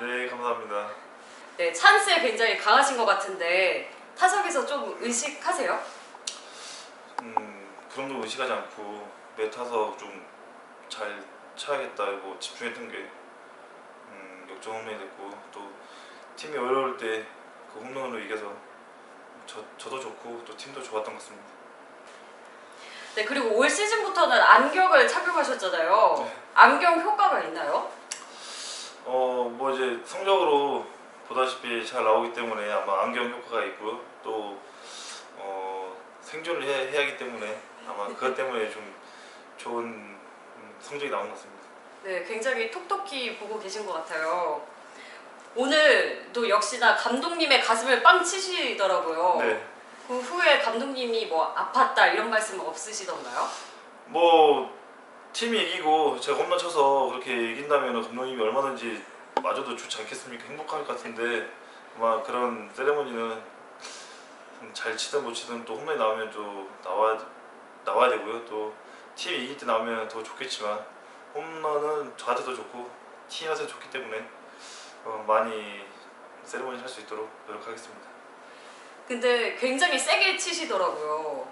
네, 감사합니다. 네, 찬스에 굉장히 강하신 것 같은데 타석에서 좀 의식하세요? 음, 그런 거 의식하지 않고 매 타석 좀잘 차야겠다 고 집중했던 게 음, 역전 홈런이 됐고 또 팀이 어려울 때 그 홈런으로 이겨서 저, 저도 좋고 또 팀도 좋았던 것 같습니다. 네, 그리고 올 시즌부터는 안경을 착용하셨잖아요. 네. 안경 효과가 있나요? 이제 성적으로 보다시피 잘 나오기 때문에 아마 안경 효과가 있고요. 또 어, 생존을 해, 해야 하기 때문에 아마 그것 때문에 좀 좋은 음, 성적이 나온 것 같습니다. 네, 굉장히 톡톡히 보고 계신 것 같아요. 오늘도 역시나 감독님의 가슴을 빵 치시더라고요. 네. 그 후에 감독님이 뭐 아팠다 이런 말씀 없으시던가요? 뭐 팀이 이기고 제가 홈런 쳐서 그렇게 이긴다면 감독님이 얼마든지 마저도 좋지 않겠습니까? 행복할 것 같은데 아마 그런 세레모니는 잘 치든 못 치든 또 홈런이 나오면 또 나와 나와야 되고요. 또 팀이 이길 때 나오면 더 좋겠지만 홈런은 저한테 더 좋고 팀한테 좋기 때문에 어, 많이 세레모니 할 수 있도록 노력하겠습니다. 근데 굉장히 세게 치시더라고요.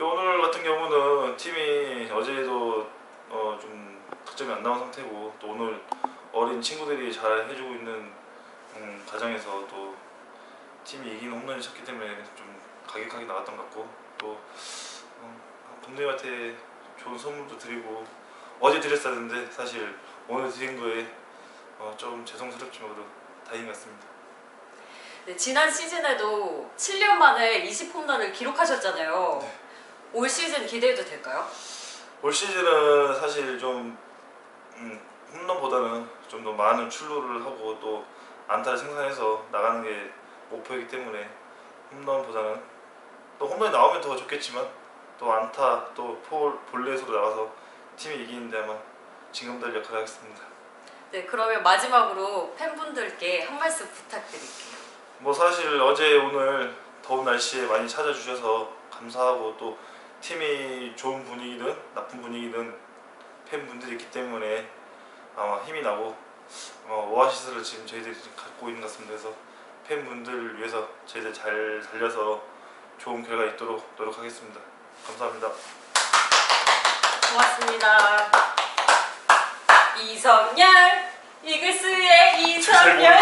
오늘 같은 경우는 팀이 어제도 어, 좀 득점이 안 나온 상태고 또 오늘 어린 친구들이 잘 해주고 있는 음, 과정에서 또 팀이 이기는 홈런을 쳤기 때문에 좀 가격하게 나갔던 것 같고 또 어, 감독님한테 좋은 선물도 드리고 어제 드렸어야 했는데 사실 오늘 드린 거에 어, 좀 죄송스럽지만 그래도 다행인 것 같습니다. 네, 지난 시즌에도 7년 만에 20홈런을 기록하셨잖아요. 네. 올 시즌 기대해도 될까요? 올 시즌은 사실 좀 음, 홈런보다는 좀 더 많은 출루를 하고 또 안타를 생산해서 나가는 게 목표이기 때문에 홈런보다는 또 홈런이 나오면 더 좋겠지만 또 안타 또 폴, 볼넷으로 나가서 팀이 이기는데 아마 징검다리 역할을 하겠습니다. 네, 그러면 마지막으로 팬분들께 한 말씀 부탁드릴게요. 뭐 사실 어제 오늘 더운 날씨에 많이 찾아주셔서 감사하고 또 팀이 좋은 분위기든 나쁜 분위기든 팬분들이 있기 때문에 아마 힘이 나고 어, 오아시스를 지금 저희들이 갖고 있는 것 같습니다. 그래서 팬분들을 위해서 저희들 잘 살려서 좋은 결과 있도록 노력하겠습니다. 감사합니다. 고맙습니다. 이성열 이글스의 잘 이성열